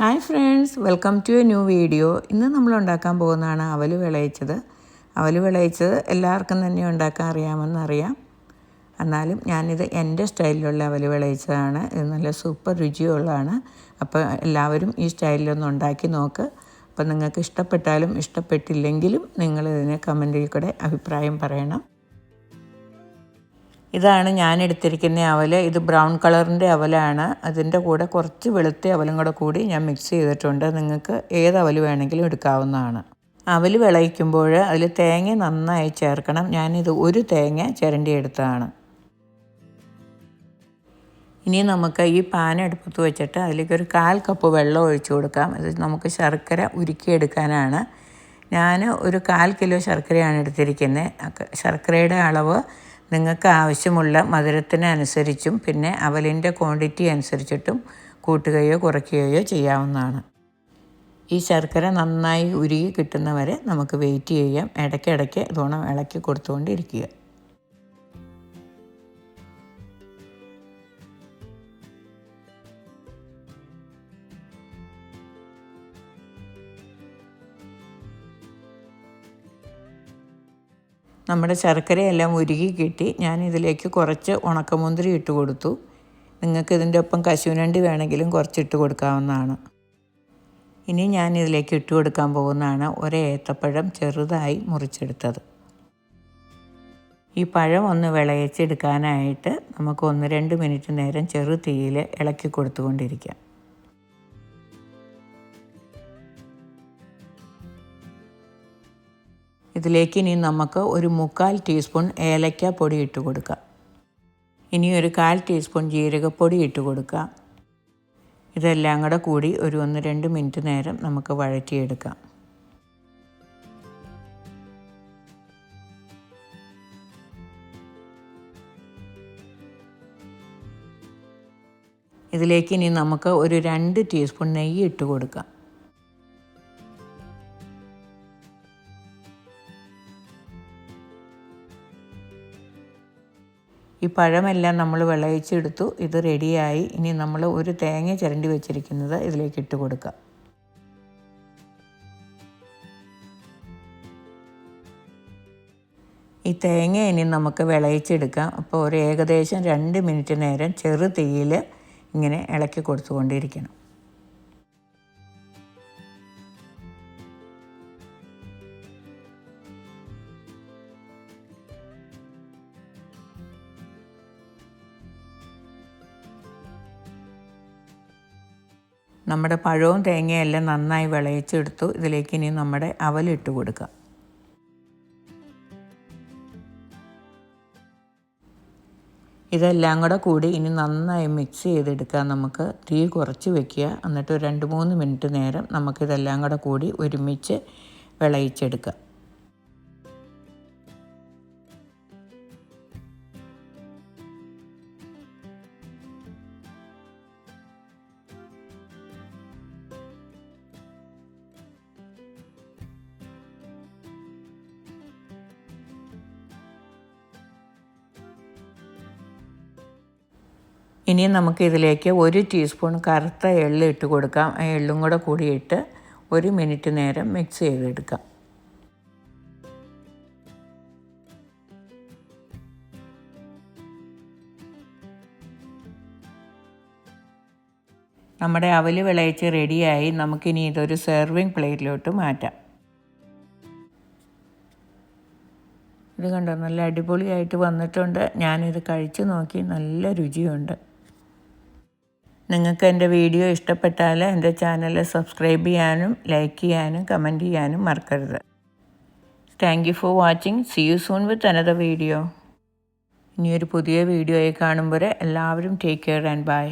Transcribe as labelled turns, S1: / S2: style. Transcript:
S1: Hi friends welcome to a new video. ഇന്ന് നമ്മൾ ഉണ്ടാക്കാൻ പോകുന്നതാണ് അവൽ വിളയിച്ചത്. അവൽ വിളയിച്ചത് എല്ലാവർക്കും തന്നെ ഉണ്ടാക്കാൻ അറിയാമെന്നറിയാം എന്നാലും ഞാനിത് എന്റെ സ്റ്റൈലിലുള്ള അവൽ വിളയിച്ചതാണ്. ഇത് നല്ല സൂപ്പർ രുചിയുള്ളതാണ്. അപ്പോൾ എല്ലാവരും ഈ സ്റ്റൈലിലൊന്ന് ഉണ്ടാക്കി നോക്ക്. അപ്പോൾ നിങ്ങൾക്ക് ഇഷ്ടപ്പെട്ടാലും ഇഷ്ടപ്പെട്ടില്ലെങ്കിലും നിങ്ങൾ ഇതിനെ കമന്റിൽ കൂടെ അഭിപ്രായം പറയണം. ഇതാണ് ഞാൻ എടുത്തിരിക്കുന്ന അവൽ ഇത് ബ്രൗൺ കളറിന്റെ അവലാണ്. അതിന്റെ കൂടെ കുറച്ച് വെളുത്ത അവലും കൂടെ കൂടി ഞാൻ മിക്സ് ചെയ്തിട്ടുണ്ട്. നിങ്ങൾക്ക് ഏത് അവൽ വേണമെങ്കിലും എടുക്കാവുന്നതാണ്. അവൽ വിളയിക്കുമ്പോൾ അതിൽ തേങ്ങ നന്നായി ചേർക്കണം. ഞാനിത് ഒരു തേങ്ങ ചിരണ്ടി എടുത്തതാണ്. ഇനി നമുക്ക് ഈ പാൻ അടുപ്പത്ത് വെച്ചിട്ട് അതിലേക്ക് ഒരു കാൽ കപ്പ് വെള്ളം ഒഴിച്ചു കൊടുക്കാം. ഇത് നമുക്ക് ശർക്കര ഉരുക്കിയെടുക്കാനാണ്. ഞാൻ ഒരു കാൽ കിലോ ശർക്കരയാണ് എടുത്തിരിക്കുന്നത്. ശർക്കരയുടെ അളവ് നിങ്ങൾക്ക് ആവശ്യമുള്ള മധുരത്തിനനുസരിച്ചും പിന്നെ അവലിന്റെ ക്വാണ്ടിറ്റി അനുസരിച്ചിട്ടും കൂട്ടുകയോ കുറയ്ക്കുകയോ ചെയ്യാവുന്നതാണ്. ഈ ശർക്കര നന്നായി ഉരുകി കിട്ടുന്നവരെ നമുക്ക് വെയിറ്റ് ചെയ്യാം. ഇടയ്ക്കിടയ്ക്ക് ഇതോണം ഇളക്കി കൊടുത്തുകൊണ്ടിരിക്കുക. നമ്മുടെ ശർക്കരയെല്ലാം ഉരുകി കിട്ടി. ഞാൻ ഇതിലേക്ക് കുറച്ച് ഉണക്കമുന്തിരി ഇട്ട് കൊടുത്തു. നിങ്ങൾക്ക് ഇതിന്റെ ഒപ്പം കശുവിനണ്ടി വേണമെങ്കിലും കുറച്ചിട്ട് കൊടുക്കാവുന്നതാണ്. ഇനി ഞാൻ ഇതിലേക്ക് ഇട്ട് കൊടുക്കാൻ പോകുന്നതാണ് ഒരു ഏത്തപ്പഴം ചെറുതായി മുറിച്ചെടുത്തത്. ഈ പഴം ഒന്ന് വിളയിച്ചെടുക്കാനായിട്ട് നമുക്ക് ഒന്ന് രണ്ട് മിനിറ്റ് നേരം ചെറു തീയിൽ ഇളക്കി കൊടുത്തുകൊണ്ടിരിക്കാം. ഇതിലേക്ക് ഇനി നമുക്ക് ഒരു മുക്കാൽ ടീസ്പൂൺ ഏലക്ക പൊടി ഇട്ട് കൊടുക്കാം. ഇനി ഒരു കാൽ ടീസ്പൂൺ ജീരകപ്പൊടി ഇട്ട് കൊടുക്കുക ഇതെല്ലാം കൂടെ കൂടി ഒരു ഒന്ന് രണ്ട് മിനിറ്റ് നേരം നമുക്ക് വഴറ്റിയെടുക്കാം. ഇതിലേക്ക് ഇനി നമുക്ക് ഒരു രണ്ട് ടീസ്പൂൺ നെയ്യ് ഇട്ട് കൊടുക്കാം. ഈ പഴമെല്ലാം നമ്മൾ വിളയിച്ചെടുത്തു. ഇത് റെഡിയായി. ഇനി നമ്മൾ ഒരു തേങ്ങ ചിരണ്ടി വെച്ചിരിക്കുന്നത് ഇതിലേക്ക് ഇട്ട് കൊടുക്കുക ഈ തേങ്ങ ഇനി നമുക്ക് വിളയിച്ചെടുക്കാം. അപ്പോൾ ഒരു ഏകദേശം രണ്ട് മിനിറ്റ് നേരം ചെറു തീയിൽ ഇങ്ങനെ ഇളക്കി കൊടുത്തുകൊണ്ടിരിക്കണം. നമ്മുടെ പഴവും തേങ്ങയെല്ലാം നന്നായി വിളയിച്ചെടുത്തു. ഇതിലേക്ക് ഇനി നമ്മുടെ അവലിട്ട് കൊടുക്കുക ഇതെല്ലാം കൂടെ കൂടി ഇനി നന്നായി മിക്സ് ചെയ്തെടുക്കാൻ നമുക്ക്. തീ കുറച്ച് വെക്കുക. എന്നിട്ട് രണ്ട് മൂന്ന് മിനിറ്റ് നേരം നമുക്കിതെല്ലാം കൂടെ കൂടി ഒരുമിച്ച് വിളയിച്ചെടുക്കാം. ഇനി നമുക്ക് ഇതിലേക്ക് ഒരു ടീസ്പൂൺ കറുത്ത എള്ള് ഇട്ട് കൊടുക്കാം. ആ എള്ളും കൂടെ കൂടിയിട്ട് ഒരു മിനിറ്റ് നേരം മിക്സ് ചെയ്തെടുക്കാം. നമ്മുടെ അവൽ വിളയിച്ച് റെഡിയായി. നമുക്കിനി ഇതൊരു സെർവിങ് പ്ലേറ്റിലോട്ട് മാറ്റാം. ഇത് കണ്ടോ നല്ല അടിപൊളിയായിട്ട് വന്നിട്ടുണ്ട്. ഞാനിത് കഴിച്ച് നോക്കി നല്ല രുചിയുണ്ട്. നിങ്ങൾക്ക് എന്റെ വീഡിയോ ഇഷ്ടപ്പെട്ടാൽ എന്റെ ചാനൽ സബ്സ്ക്രൈബ് ചെയ്യാനും ലൈക്ക് ചെയ്യാനും കമന്റ് ചെയ്യാനും മറക്കരുത്. Thank you for watching see you soon with another video ഇനിയൊരു പുതിയ വീഡിയോയെ കാണുമ്പോൾ എല്ലാവരും ടേക്ക് കെയർ ആൻഡ് ബൈ